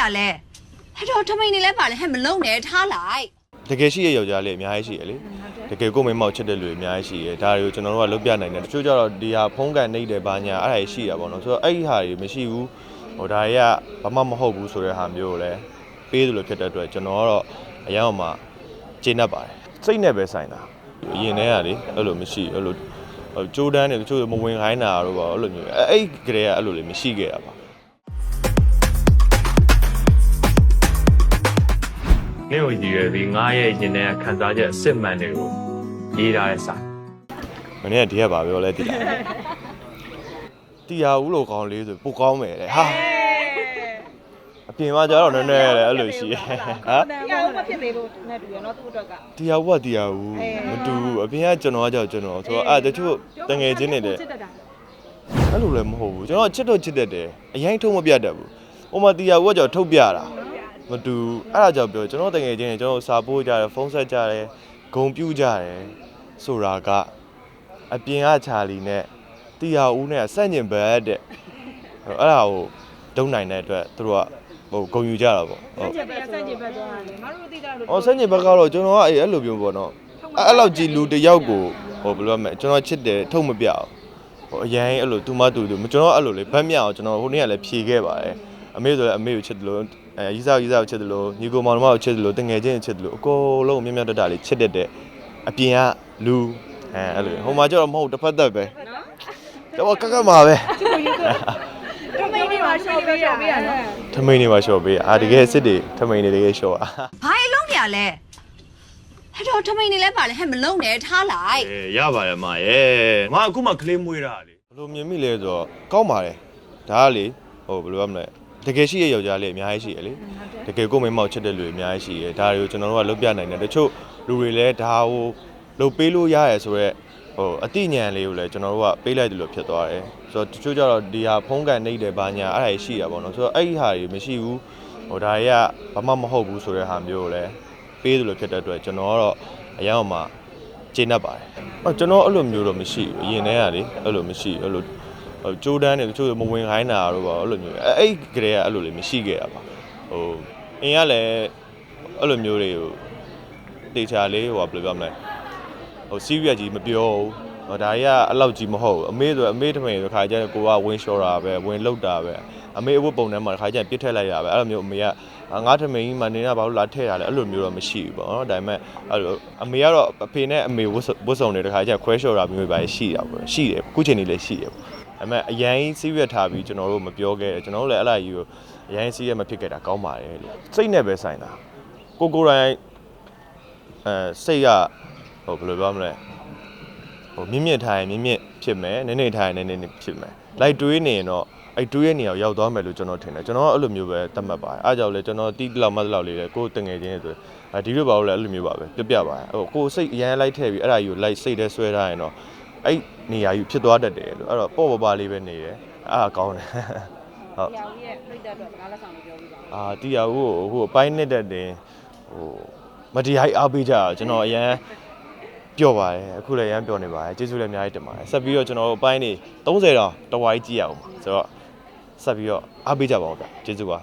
ရလဲဟဲ့တော့ထမိန်နေလဲပါလဲဟဲ့မလုံနဲ့ထားလိုက်တကယ်ရှိရယောက်ျားလေးအများကြီးရှိရလေတကယ်ကိုယ်မိမောက်ချစ်တဲ့လူတွေအများကြီးရှိရဒါတွေကိုကျွန်တော်တို့ကလုပ်ပြနိုင်တယ်တချို့ကျတော့ဒီဟာဖုံးကန်နေတယ်ဘာညာအဲ့ဒါကြီးရှိရပါတော့ဆိုတော့အဲ့ဒီဟာတွေမရှိဘူးဟိုဒါတွေကဘာမှမဟုတ်ဘူးဆိုတဲ့ဟာမျိုးကိုလည်းပေးသလိုဖြစ်တဲ့အတွက်ကျွန်တော်ကတော့အရင်ကမှကျေနပ်ပါတယ်စိတ်နဲ့ပဲဆိုင်တာအရင်တည်းကလေအဲ့လိုမရှိအဲ့လိုဟိုကြိုးတန်းနေတချို့မဝင်ခိုင်းတာတို့ပါအဲ့လိုမျိုးအဲ့အဲ့ကလေးကအဲ့လိုလေမရှိခဲ့တာပါ မင်းကိုရည်ရွယ်ပြီးငါရဲ့ရင်ထဲကခံစားချက်အစစ်မှန်တွေကိုရေးထားတဲ့စာမနေ့ကဒီကပါပြောလဲတိတာတီယာဦးလိုကောင်းလေးဆိုပိုကောင်းမယ်တဲ့ဟာအပြင်မှာကျတော့နည်းနည်းလေအဲ့လိုရှိရဲ့ဟာတရားဦးမဖြစ်သေးလို့နဲ့တူရနော်သူ့အတွက်ကတီယာဦးကတီယာဦးမတူဘူးအပြင်ကကျွန်တော်ကကြောက်ကျွန်တော်ဆိုတော့အဲ့တချို့တငယ်ချင်းတွေတဲ့ချစ်တတ်တာအဲ့လိုလည်းမဟုတ်ဘူးကျွန်တော်ချစ်တော့ချစ်တတ်တယ်အရင်ထုံးမပြတ်တတ်ဘူးဟိုမှာတီယာဦးကကြောက်ထုတ်ပြတာ မတူအဲ့ဒါကြောင့်ပြောကျွန်တော်တငယ်ချင်းတွေကျွန်တော်စာပို့ကြတယ်ဖုန်းဆက်ကြတယ်ဂုံပြူကြတယ်ဆိုတာကအပြင်ကချာလီနဲ့တီယာဦးနဲ့ဆန့်ကျင်ဘက်တဲ့အဲ့ဒါကိုဒုံနိုင်တဲ့အတွက်သူတို့ကဟိုဂုံယူကြတာပေါ့ဟုတ်ချက်ပြစန့်ကျင်ဘက်သွားတယ်ငါတို့သိကြလို့။အော်ဆန့်ကျင်ဘက်ကတော့ကျွန်တော်ကအဲ့အဲ့လိုမျိုးပေါ့နော်။အဲ့အဲ့လောက်ကြီးလူတစ်ယောက်ကိုဟိုဘယ်လိုရမလဲကျွန်တော်ချစ်တယ်ထုတ်မပြအောင်။ဟိုအရင်အဲ့လိုသူမတူတူကျွန်တော်အဲ့လိုလေဗတ်မြောက်အောင်ကျွန်တော်ဟိုနေ့ကလည်းဖြေခဲ့ပါတယ်။အမေဆိုလည်းအမေကိုချစ်တယ်လို့အဲရီစာရီစာကိုချစ်တယ်လို့ညီကိုမောင်နှမကိုချစ်တယ်လို့တငယ်ချင်းကိုချစ်တယ်လို့အကုန်လုံးမြတ်မြတ်တတလေးချစ်တတ်တဲ့အပြင်ကလူအဲအဲ့လိုဟိုမှာကျတော့မဟုတ်တစ်ဖက်သက်ပဲ။တော့ကကမှာပဲထမိန်နေမှာရှော့ပေးရပေးရနော်။ထမိန်နေမှာရှော့ပေးအာတကယ်စစ်တွေထမိန်နေတကယ်ရှော့อ่ะဘာအလုံးရလဲဟဲ့တော့ထမိန်နေလဲပါလဲဟဲ့မလုံနဲ့ထားလိုက်အေးရပါတယ်မရဲ့ငါအခုမှကလေးမွေးတာလေဘယ်လိုမြင်မိလဲဆိုတော့ကောင်းပါတယ်ဒါကလေဟိုဘယ်လိုရမလဲ တကယ်ရှိရယောက်ျားလေးအများကြီးရှိရလေတကယ်ကိုယ်မိမောက်ချစ်တဲ့လူတွေအများကြီးရှိရဒါတွေကိုကျွန်တော်တို့ကလုပ်ပြနိုင်တယ်တချို့လူတွေလည်းဒါကိုလုပ်ပေးလို့ရရဲဆိုတော့ဟိုအတိညာဏ်လေးကိုလည်းကျွန်တော်တို့ကပေးလိုက်တယ်လို့ဖြစ်သွားတယ်ဆိုတော့တချို့ကျတော့ဒီဟာဖုံးကန်နေတယ်ဘာညာအဲ့ဒါကြီးရှိရပါတော့ဆိုတော့အဲ့ဒီဟာတွေမရှိဘူးဟိုဒါတွေကဘာမှမဟုတ်ဘူးဆိုတဲ့ဟာမျိုးကိုလည်းပေးတယ်လို့ဖြစ်တဲ့အတွက်ကျွန်တော်ကတော့အရင်ကမှကျေနပ်ပါတယ်။အော်ကျွန်တော်အဲ့လိုမျိုးတော့မရှိဘူး။အရင်တည်းကလေအဲ့လိုမရှိဘူး။အဲ့လိုဟို ကြိုးတန်းနေတချို့မဝင်ခိုင်းတာတို့ပါအဲ့လိုမျိုးအဲ့အဲ့ကလေးကအဲ့လိုလေမရှိခဲ့တာပါ။ဟိုအင်းကလည်းအဲ့လိုမျိုးတွေကိုတေချာလေးဟိုဘယ်လိုပြောမလဲ။ဟိုစီးရွက်ကြီးမပြောဘူး။ဟိုဒါကြီးကအလောက်ကြီးမဟုတ်ဘူး။အမေဆိုအမေတမင်ဆိုခါကျရင်ကိုကဝင်လျှော်တာပဲဝင်လုတ်တာပဲ။အမေအဝတ်ပုံထဲမှာခါကျရင်ပြစ်ထက်လိုက်ရပဲအဲ့လိုမျိုးအမေကငါတမင်ကြီးမနေတာဘာလို့လာထည့်တာလဲအဲ့လိုမျိုးတော့မရှိဘူးပေါ့နော်။ဒါပေမဲ့အဲ့လိုအမေကတော့အဖေနဲ့အမေဝတ်ဝတ်စုံတွေတခါကျခွဲလျှော်တာမျိုးပဲရှိတာပေါ့။ရှိတယ်အခုချိန်นี้လည်းရှိတယ်ပေါ့။ ဒါပေမဲ့အရင်စီးရွက်ထားပြီးကျွန်တော်တို့မပြောခဲ့တယ်ကျွန်တော်တို့လည်းအဲ့လိုကြီးကိုအရင်စီးရွက်မဖြစ်ခဲ့တာကောင်းပါတယ်လို့စိတ်နဲ့ပဲဆိုင်တာကိုကိုယ်တိုင်အဲစိတ်ကဟိုဘယ်လိုပြောမလဲဟိုမြင့်မြင့်ထားရင်မြင့်မြင့်ဖြစ်မယ်နည်းနည်းထားရင်နည်းနည်းဖြစ်မယ်လိုက်တွေးနေရင်တော့အဲ့တွေးရဲ့နေရာကိုရောက်သွားမယ်လို့ကျွန်တော်ထင်တယ်ကျွန်တော်ကအဲ့လိုမျိုးပဲသတ်မှတ်ပါတယ်အားကြောင့်လေကျွန်တော်တီးတလောက်မတ်တလောက်လေးလေကိုယ်တငယ်ချင်းဆိုအဲဒီလိုပါလို့လည်းအဲ့လိုမျိုးပါပဲပြပြပါတယ်ဟိုကိုယ်စိတ်အရန်လိုက်ထည့်ပြီးအဲ့ဒါကြီးကိုလိုက်စိတ်ထဲဆွဲထားရင်တော့ အဲ့နေရာကြီးဖြစ်သွားတတ်တယ်လို့အဲ့တော့ပေါ့ပပလေးပဲနေတယ်အားကောင်းတယ်ဟုတ်တရားဦးရဲ့ပြိတ္တအတွက်စကားလက်ဆောင်လေးပြောပြပါဦးအာတီယာကိုဟိုအပိုင်းနဲ့တက်တင်ဟိုမတရားကြီးအားပေးကြတာကျွန်တော်အရန်ပျော့ပါတယ်အခုလည်းအရန်ပျော့နေပါတယ်ကျေးဇူးလည်းအများကြီးတင်ပါတယ်ဆက်ပြီးတော့ကျွန်တော်အပိုင်းနေ30တောင်တဝါကြီးကြည့်ရအောင်ပါဆိုတော့ဆက်ပြီးတော့အားပေးကြပါဦးဗျကျေးဇူးပါ